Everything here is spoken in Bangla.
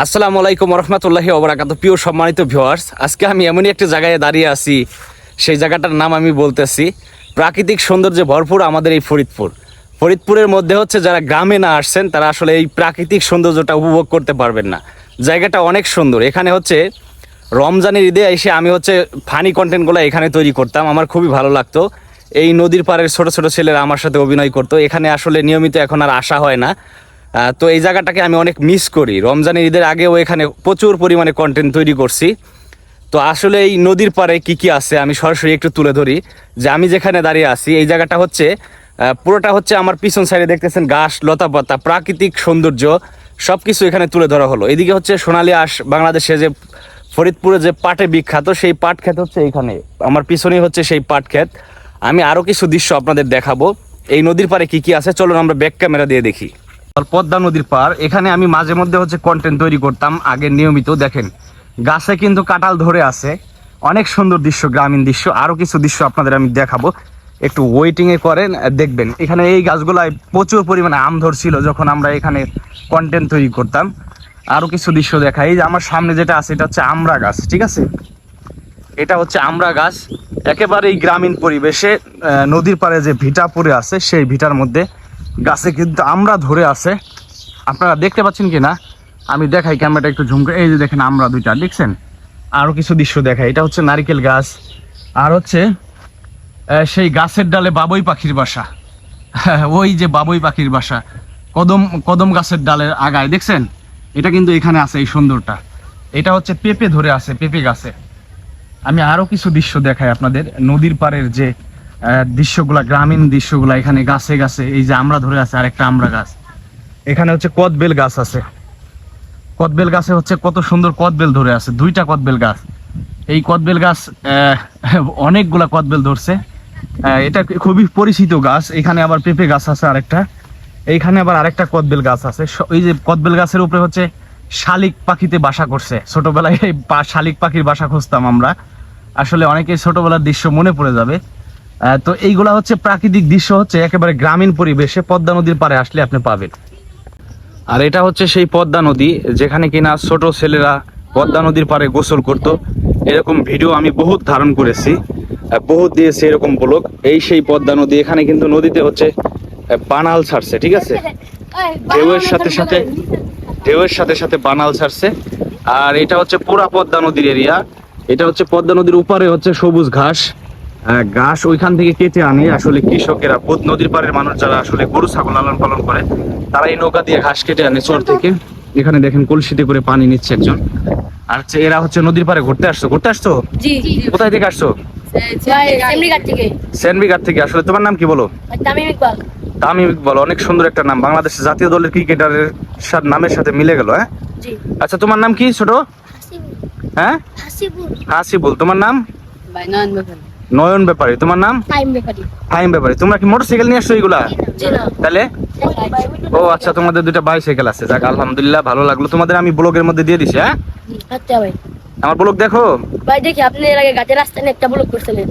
আসসালামু আলাইকুম রহমতুল্লাহি ওবরাকাত প্রিয় সম্মানিত ভিউয়ার্স আজকে আমি এমনই একটা জায়গায় দাঁড়িয়ে আছি, সেই জায়গাটার নাম আমি বলতেছি, প্রাকৃতিক সৌন্দর্যে ভরপুর আমাদের এই ফরিদপুর। ফরিদপুরের মধ্যে হচ্ছে যারা গ্রামে না আসছেন, তারা আসলে এই প্রাকৃতিক সৌন্দর্যটা উপভোগ করতে পারবেন না। জায়গাটা অনেক সুন্দর। এখানে হচ্ছে রমজানের ঈদে এসে আমি হচ্ছে ফানি কন্টেন্টগুলো এখানে তৈরি করতাম। আমার খুবই ভালো লাগতো। এই নদীর পাড়ের ছোট ছোট ছেলেরা আমার সাথে অভিনয় করতো। এখানে আসলে নিয়মিত এখন আর আসা হয় না। তো এই জায়গাটাকে আমি অনেক মিস করি। রমজানের ঈদের আগেও এখানে প্রচুর পরিমাণে কন্টেন্ট তৈরি করছি। তো আসলে এই নদীর পাড়ে কি কি আছে আমি সরাসরি একটু তুলে ধরি। যে আমি যেখানে দাঁড়িয়ে আছি, এই জায়গাটা হচ্ছে পুরোটা হচ্ছে আমার পিছন সাইডে দেখতেছেন ঘাস, লতা পাতা, প্রাকৃতিক সৌন্দর্য সব কিছু এখানে তুলে ধরা হলো। এদিকে হচ্ছে সোনালী আঁশ, বাংলাদেশে যে ফরিদপুরে যে পাটে বিখ্যাত, সেই পাট ক্ষেত হচ্ছে এইখানে আমার পিছনেই হচ্ছে সেই পাট ক্ষেত। আমি আরও কিছু দৃশ্য আপনাদের দেখাবো। এই নদীর পাড়ে কি কি আছে? চলুন আমরা ব্যাক ক্যামেরা দিয়ে দেখি। পদ্মা নদীর পার। এখানে আমি মাঝে মধ্যে হচ্ছে কন্টেন্ট তৈরি করতাম, আগে নিয়মিত। দেখেন, গাছে কিন্তু কাঁঠাল ধরে আছে। অনেক সুন্দর দৃশ্য, গ্রামীণ দৃশ্য। আরও কিছু দৃশ্য আপনাদের আমি দেখাবো। একটু ওয়েটিং এ করেন, দেখবেন। এখানে এই গাছগুলায় প্রচুর পরিমাণে আম ধরছিল যখন আমরা এখানে কন্টেন্ট তৈরি করতাম। আরও কিছু দৃশ্য দেখাই। এই যে আমার সামনে যেটা আছে, এটা হচ্ছে আমরা গাছ, ঠিক আছে? এটা হচ্ছে আমরা গাছ। একেবারে এই গ্রামীণ পরিবেশে নদীর পাড়ে যে ভিটা পড়ে আছে, সেই ভিটার মধ্যে গাছে কিন্তু আমরা ধরে আছে। আপনারা দেখতে পাচ্ছেন কি না আমি দেখাই ক্যামেরাটা একটু ঝুম করে। এই যে দেখেন আমরা দুইটা, দেখছেন? আরও কিছু দৃশ্য দেখাই। এটা হচ্ছে নারিকেল গাছ। আর হচ্ছে সেই গাছের ডালে বাবুই পাখির বাসা। ওই যে বাবুই পাখির বাসা। কদম কদম গাছের ডালের আগায়, দেখছেন? এটা কিন্তু এখানে আছে এই সুন্দরটা। এটা হচ্ছে পেঁপে ধরে আছে, পেঁপে গাছে। আমি আরও কিছু দৃশ্য দেখাই আপনাদের। নদীর পাড়ের যে দৃশ্যগুলা, গ্রামীণ দৃশ্যগুলা এখানে গাছে গাছে, এই যে আমরা ধরে আছে আরেকটা আমরা গাছ। এখানে হচ্ছে কদবেল গাছ আছে। কদবেল গাছে হচ্ছে কত সুন্দর কদবেল ধরে আছে, দুইটা কদবেল গাছ। এই কদবেল গাছ অনেকগুলা কদবেল ধরছে। এটা খুবই পরিচিত গাছ, এখানে আবার পেঁপে গাছ আছে আরেকটা। এইখানে আবার আরেকটা কদবেল গাছ আছে। এই যে কদবেল গাছের উপরে হচ্ছে শালিক পাখিতে বাসা করছে। ছোটবেলায় শালিক পাখির বাসা খুঁজতাম আমরা। আসলে অনেকে ছোটবেলার দৃশ্য মনে পড়ে যাবে। তো এইগুলা হচ্ছে প্রাকৃতিক দৃশ্য হচ্ছে একেবারে গ্রামীণ পরিবেশে পদ্মা নদীর পাড়ে আসলে আপনি পাবেন। আর এটা হচ্ছে সেই পদ্মা নদী, যেখানে কিনা ছোট ছেলেরা পদ্মা নদীর পাড়ে গোসল করত। এরকম ভিডিও আমি বহুত ধারণ করেছি বহুত দিয়েছি এরকম ব্লগ। এই সেই পদ্মা নদী, এখানে কিন্তু নদীতে হচ্ছে বানাল ছাড়ছে, ঠিক আছে? ঢেউয়ের সাথে সাথে, ঢেউয়ের সাথে সাথে বানাল ছাড়ছে। আর এটা হচ্ছে পুরা পদ্মা নদীর এরিয়া এটা হচ্ছে পদ্মা নদীর উপরে হচ্ছে সবুজ ঘাস। ঘাস ওইখান থেকে কেটে আনে। আসলে কৃষকেরা বোধ নদীর পাড়ের মানুষ যারা আসলে গরু ছাগল লালন পালন করে তারা এই নৌকা দিয়ে ঘাস কেটে আনে চর থেকে। এখানে দেখেন কলসিতে করে পানি নিচ্ছে একজন। আর হচ্ছে এরা হচ্ছে নদীর পাড়ে ঘুরতে আসছো। ঘুরতে আসছো? কোথায় থেকে আসছো? সেনবিঘাট থেকে। আসলে তোমার নাম কি বলো? তামিম ইকবাল। তামিম ইকবাল অনেক সুন্দর একটা নাম। বাংলাদেশ জাতীয় দলের ক্রিকেটারের নামের সাথে মিলে গেল হ্যাঁ? আচ্ছা তোমার নাম কি ছোট? হ্যাঁ? হাসিবুল। তোমার নাম? নয়ন ব্যাপারী তোমার নাম? ফাইম ব্যাপারী। তোমরা কি মোটরসাইকেল নিয়ে আসছো এগুলা তাহলে? ও আচ্ছা তোমাদের দুটা বাইসাইকেল আছে। যাক আলহামদুলিল্লাহ ভালো লাগল। তোমাদের আমি ব্লগের মধ্যে দিয়ে দিছি হ্যাঁ? আচ্ছা ভাই। আমার ব্লগ দেখো? ভাই দেখি আপনি এর আগে গাছের রাস্তায় একটা ব্লগ করছিলেন।